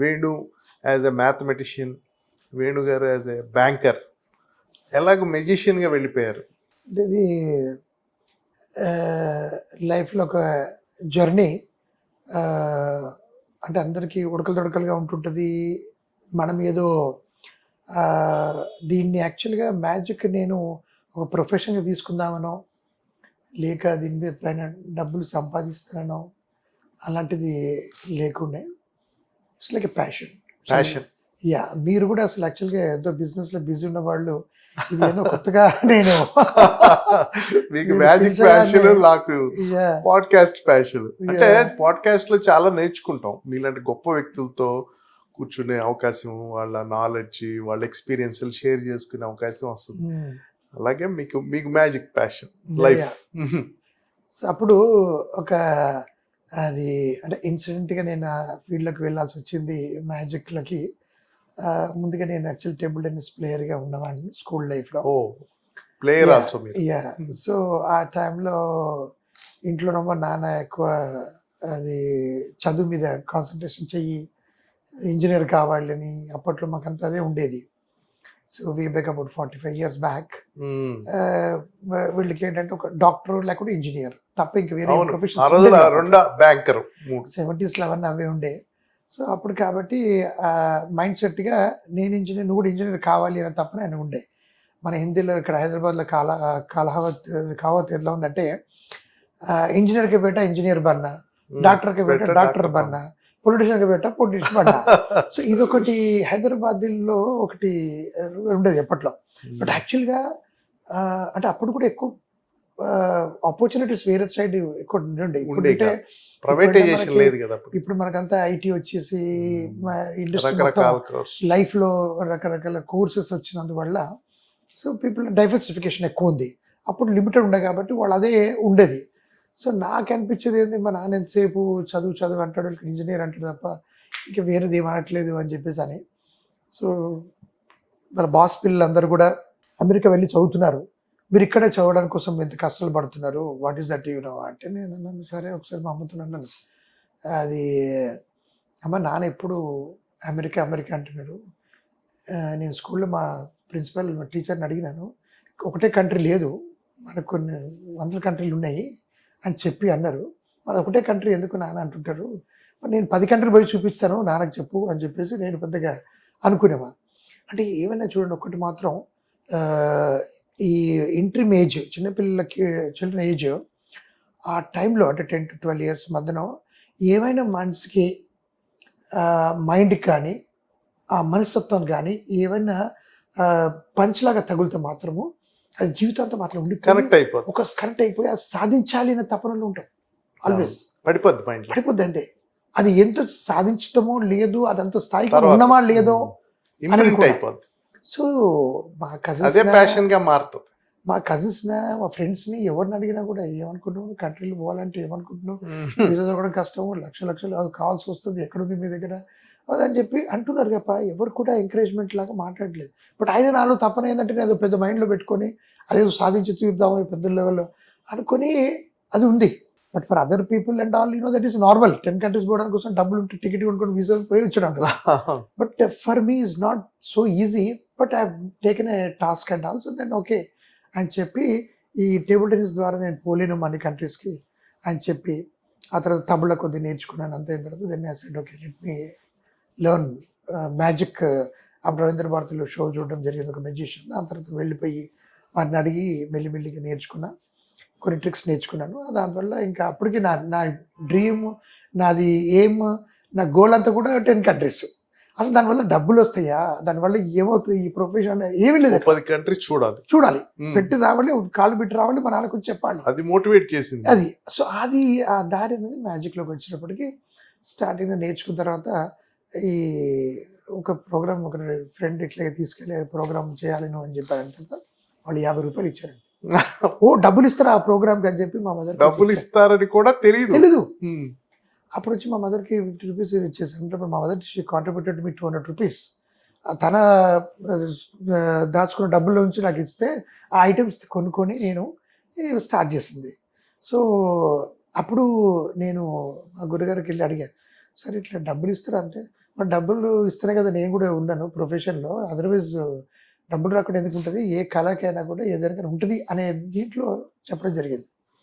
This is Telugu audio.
Venu as a mathematician Venu గారు యాజ్ ఎ బ్యాంకర్ ఎలాగ మెజిషియన్గా వెళ్ళిపోయారు? అంటే ఇది లైఫ్లో ఒక జర్నీ అంటే అందరికీ ఉడకలు దొడకలుగా ఉంటుంటుంది. మనం ఏదో దీన్ని యాక్చువల్గా మ్యాజిక్ నేను ఒక ప్రొఫెషన్గా తీసుకుందామనో లేక దీని మీద పైన డబ్బులు సంపాదిస్తున్నానో అలాంటిది లేకుండే. It's like a passion fashion yeah మీరు కూడా అసలు యాక్చువల్గా ఏదో బిజినెస్లో బిజీ ఉన్న వాళ్ళు ఇది ఏదో కొత్తగా నేను. మీకు మ్యాజిక్ ప్యాషన్ నాకు పాడ్కాస్ట్ ప్యాషన్ అంటే Yeah. పాడ్కాస్ట్లో చాలా నేర్చుకుంటాం. మీలాంటి గొప్ప వ్యక్తులతో కూర్చునే అవకాశం వాళ్ళ నాలెడ్జ్ వాళ్ళ ఎక్స్పీరియన్స్ షేర్ చేసుకునే అవకాశం వస్తుంది. మ్మ్. అలాగే మీకు మీకు మ్యాజిక్ ప్యాషన్ లైఫ్ అప్పుడు ఒక అది అంటే ఇన్సిడెంట్గా నేను ఆ ఫీల్డ్లోకి వెళ్ళాల్సి వచ్చింది మ్యాజిక్లకి ముందుగా నేను యాక్చువల్ టేబుల్ టెన్నిస్ ప్లేయర్గా ఉన్నవాడిని స్కూల్ లైఫ్లో ఓ player. Also yeah Hmm. So ఆ టైంలో ఇంట్లోనేమో నాన్న ఎక్కువ అది చదువు మీద కాన్సన్ట్రేషన్ చెయ్యి ఇంజనీర్ కావాలని అప్పట్లో మాకంతా అదే ఉండేది so we back about forty five years back. వీళ్ళకి ఏంటంటే ఒక డాక్టర్ లేకుంటే ఇంజనీర్ తప్ప ఇంక వేరే ఆ రెండో బ్యాంకర్ సెవెంటీస్ అవన్నీ అవే ఉండే. సో అప్పుడు కాబట్టి మైండ్ సెట్గా నేను ఇంజనీర్ నువ్వు కూడా ఇంజనీర్ కావాలి అని తప్పన ఆయన ఉండే. మన హిందీలో ఇక్కడ హైదరాబాద్లో కాల కాలహావత్ కావత్ ఎట్లా ఉందంటే ఇంజనీర్కి బేట ఇంజనీర్ బన్నా డాక్టర్కి బేట better డాక్టర్ బన్నా పొలిటీషియన్కి బేట పొలిటీషియన్ బన్నా. సో ఇదొకటి హైదరాబాద్లో ఒకటి ఉండేది ఎప్పట్లో. బట్ యాక్చువల్గా అంటే అప్పుడు కూడా ఎక్కువ ఆపర్చునిటీస్ వేరే సైడ్ ఎక్కువ ఉండే ఇప్పుడు ఉండే అంటే ప్రైవేటైజేషన్ లేదు కదా ఇప్పుడు మనకంతా ఐటీ వచ్చేసి. ఇండస్ట్రీ కోర్స్ లైఫ్లో రకరకాల కోర్సెస్ వచ్చినందువల్ల సో పీపుల్ డైవర్సిఫికేషన్ ఎక్కువ ఉంది. అప్పుడు లిమిటెడ్ ఉండే కాబట్టి వాళ్ళు అదే ఉండేది. సో నాకు అనిపించేది ఏంది మా నాన్న ఎంతసేపు చదువు చదువు అంటాడు ఇంజనీర్ అంటాడు తప్ప ఇంకా వేరేది ఏం అనట్లేదు అని చెప్పేసి అని. సో మన బాస్ పిల్లలందరూ కూడా అమెరికా వెళ్ళి చదువుతున్నారు. మీరు ఇక్కడే చదవడం కోసం ఎంత కష్టాలు పడుతున్నారు. What is that you know అంటే నేను అన్నాను సరే ఒకసారి మా అమ్ముతున్నాను అన్నాను. అది అమ్మ నాన్న ఎప్పుడు అమెరికా అమెరికా అంటున్నారు. నేను స్కూల్లో మా ప్రిన్సిపల్ మా టీచర్ని అడిగినాను. ఒకటే కంట్రీ లేదు మనకు కొన్ని వందల కంట్రీలు ఉన్నాయి అని చెప్పి అన్నారు. మరి ఒకటే కంట్రీ ఎందుకు నాన్న అంటుంటారు? నేను పది కంట్రీలు పోయి చూపిస్తాను నాన్నకు చెప్పు అని చెప్పేసి నేను పెద్దగా అనుకునేవా అంటే ఏమైనా చూడండి ఒకటి మాత్రం ఈ ఇంట్రీమ్ ఏజ్ చిన్నపిల్లలకి చిల్డ్రన్ ఏజ్ ఆ టైంలో అంటే టెన్ టు ట్వెల్వ్ ఇయర్స్ మధ్యన ఏమైనా మనసుకి మైండ్కి కానీ ఆ మనస్తత్వం కానీ ఏమైనా పంచ్లాగా తగులితే మాత్రము అది జీవితాంతం అట్లా ఉండి కనెక్ట్ అయిపోతుంది. ఒక కరెక్ట్ అయిపోయి అది సాధించాలి అనే తపనలో ఉంటాం. ఆల్వేస్ పడిపోద్ది మైండ్ పడిపోద్ది అంతే. అది ఎంత సాధించటమో లేదు అదంత స్థాయికి తర్వాత. ఉన్నమా లేదో అనుకున్నా. అయిపోద్ది. సో మా అదే కజిన్స్ ప్యాషన్గా మారుతుంది. మా కజిన్స్ మా ఫ్రెండ్స్ని ఎవరిని అడిగినా కూడా ఏమనుకుంటున్నావు? కంట్రీలు పోవాలంటే ఏమనుకుంటున్నావు? వీసా దొరకడం కష్టం లక్ష లక్షలు అది కావాల్సి వస్తుంది. ఎక్కడుంది మీ దగ్గర? అదని చెప్పి అంటున్నారు కప్ప ఎవరు కూడా ఎంకరేజ్మెంట్ లాగా మాట్లాడలేదు. బట్ ఆయన నాలో తప్పన ఏంటంటే నేను అదో పెద్ద మైండ్లో పెట్టుకొని అదేదో సాధించి తీరుదాము పెద్ద లెవెల్లో అనుకొని అది ఉంది. But for other people and all you know that is normal ten countries పోవడానికి కోసం డబ్బులు ఉంటే టికెట్ కొనుక్కొని వీసా పోయి వచ్చాను but for me is not so easy but I taken a task and also then okay అని చెప్పి ఈ టేబుల్ టెన్నిస్ ద్వారా నేను పోలేను మన కంట్రీస్కి అని చెప్పి ఆ తర్వాత తమిళ కొద్ది నేర్చుకున్నాను. అంతే తర్వాత then I said okay let me learn magic అప్పుడు రవీంద్ర భారతిలో షో చూడడం జరిగింది. ఒక మెజిషియన్ దాని తర్వాత వెళ్ళిపోయి వారిని అడిగి మెల్లిమెల్లిగా నేర్చుకున్నా. కొన్ని ట్రిక్స్ నేర్చుకున్నాను. దానివల్ల ఇంకా అప్పటికి నా నా డ్రీమ్ నాది ఎయిమ్ నా గోల్ అంతా కూడా టెన్ కంట్రీస్ అసలు దానివల్ల డబ్బులు వస్తాయా? దానివల్ల ఏమవుతుంది ఈ ప్రొఫెషన్ ఏమీ లేదు. పది కంట్రీస్ చూడాలి. చూడాలి. పెట్టి రావాలి కాళ్ళు పెట్టి రావాలి మా నాన్నకు చెప్పాలి. అది మోటివేట్ చేసింది. అది. సో అది ఆ దారి అనేది మ్యాజిక్లోకి వచ్చినప్పటికీ స్టార్టింగ్ నేర్చుకున్న తర్వాత ఈ ఒక ప్రోగ్రామ్ ఒక ఫ్రెండ్ ఇట్లా తీసుకెళ్ళి ప్రోగ్రామ్ చేయాలి నువ్వు అని చెప్పారంట వాళ్ళు యాభై రూపాయలు ఇచ్చారండి ఓ డబ్బులు ఇస్తారా ఆ ప్రోగ్రామ్కి అని చెప్పి మా మదర్ డబ్బులు ఇస్తారని కూడా తెలియదు తెలీదు. అప్పుడు వచ్చి మా మదర్కి ఫిఫ్టీ రూపీస్ ఇచ్చేసాను అంటే మా mother she contributed me two hundred rupees. తన దాచుకున్న డబ్బుల నుంచి నాకు ఇస్తే ఆ ఐటమ్స్ కొనుక్కొని నేను స్టార్ట్ చేసింది. సో అప్పుడు నేను మా గురుగారికి వెళ్ళి అడిగాను సరే ఇట్లా డబ్బులు ఇస్తారా అంటే? మరి డబ్బులు ఇస్తేనే కదా నేను కూడా ఉన్నాను ప్రొఫెషన్లో. అదర్వైజ్ డబ్బులు రాకుండా ఎందుకు ఉంటుంది? ఏ కళకైనా కూడా ఏదైనా ఉంటుంది అనే దీంట్లో చెప్పడం జరిగింది.